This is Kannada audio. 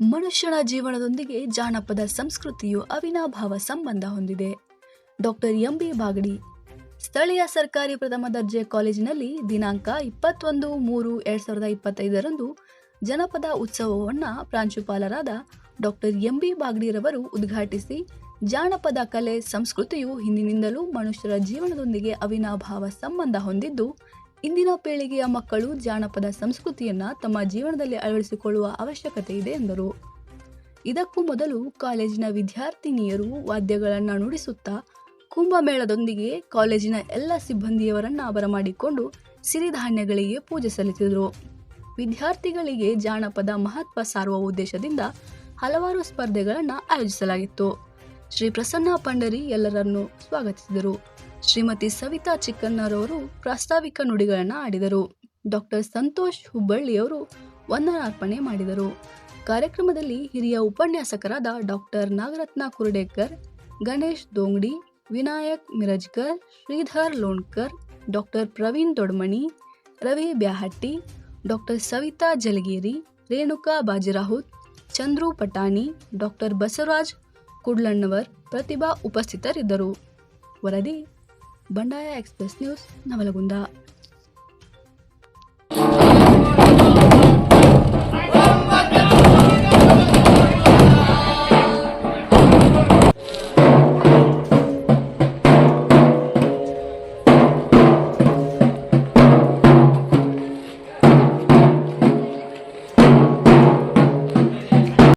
ಮನುಷ್ಯನ ಜೀವನದೊಂದಿಗೆ ಜಾನಪದ ಸಂಸ್ಕೃತಿಯು ಅವಿನಾಭಾವ ಸಂಬಂಧ ಹೊಂದಿದೆ. Doctor M. ಬಿ. ಬಾಗಡಿ, ಸ್ಥಳೀಯ ಸರ್ಕಾರಿ ಪ್ರಥಮ ದರ್ಜೆ ಕಾಲೇಜಿನಲ್ಲಿ ದಿನಾಂಕ ಇಪ್ಪತ್ತೊಂದು ಮೂರು ಎರಡ್ ಸಾವಿರದ ಇಪ್ಪತ್ತೈದರಂದು ಜನಪದ ಉತ್ಸವವನ್ನು ಪ್ರಾಂಶುಪಾಲರಾದ ಡಾಕ್ಟರ್ ಎಂ. ಬಿ. ಬಾಗ್ಡಿರವರು ಉದ್ಘಾಟಿಸಿ ಜಾನಪದ ಕಲೆ, ಸಂಸ್ಕೃತಿಯು ಹಿಂದಿನಿಂದಲೂ ಮನುಷ್ಯರ ಜೀವನದೊಂದಿಗೆ ಅವಿನಾಭಾವ ಸಂಬಂಧ ಹೊಂದಿದ್ದು ಇಂದಿನ ಪೀಳಿಗೆಯ ಮಕ್ಕಳು ಜಾನಪದ ಸಂಸ್ಕೃತಿಯನ್ನು ತಮ್ಮ ಜೀವನದಲ್ಲಿ ಅಳವಡಿಸಿಕೊಳ್ಳುವ ಅವಶ್ಯಕತೆ ಇದೆ ಎಂದರು. ಇದಕ್ಕೂ ಮೊದಲು ಕಾಲೇಜಿನ ವಿದ್ಯಾರ್ಥಿನಿಯರು ವಾದ್ಯಗಳನ್ನು ನುಡಿಸುತ್ತಾ ಕುಂಭಮೇಳದೊಂದಿಗೆ ಕಾಲೇಜಿನ ಎಲ್ಲ ಸಿಬ್ಬಂದಿಯವರನ್ನ ಬರಮಾಡಿಕೊಂಡು ಸಿರಿಧಾನ್ಯಗಳಿಗೆ ಪೂಜೆ ಸಲ್ಲಿಸಿದರು. ವಿದ್ಯಾರ್ಥಿಗಳಿಗೆ ಜಾನಪದ ಮಹತ್ವ ಸಾರುವ ಉದ್ದೇಶದಿಂದ ಹಲವಾರು ಸ್ಪರ್ಧೆಗಳನ್ನು ಆಯೋಜಿಸಲಾಗಿತ್ತು. ಶ್ರೀ ಪ್ರಸನ್ನ ಪಂಡರಿ ಎಲ್ಲರನ್ನು ಸ್ವಾಗತಿಸಿದರು. ಶ್ರೀಮತಿ ಸವಿತಾ ಚಿಕ್ಕಣ್ಣರವರು ಪ್ರಾಸ್ತಾವಿಕ ನುಡಿಗಳನ್ನು ಆಡಿದರು. ಡಾಕ್ಟರ್ ಸಂತೋಷ್ ಹುಬ್ಬಳ್ಳಿಯವರು ವಂದನಾರ್ಪಣೆ ಮಾಡಿದರು. ಕಾರ್ಯಕ್ರಮದಲ್ಲಿ ಹಿರಿಯ ಉಪನ್ಯಾಸಕರಾದ doctor Nagaratna Kurdekar, Ganesh Dongdi, Vinayak Mirajkar, Shridhar Lonkar doctor Praveen Dodmani, Ravi Byahatti doctor Savita Jalageri, Renuka Bajirahut, Chandru Patani doctor Basavaraj Kudlannavar Pratibha ಉಪಸ್ಥಿತರಿದ್ದರು. ವರದಿ ಬಂಡಾಯ ಎಕ್ಸ್ಪ್ರೆಸ್ ನ್ಯೂಸ್ ನವಲಗುಂದ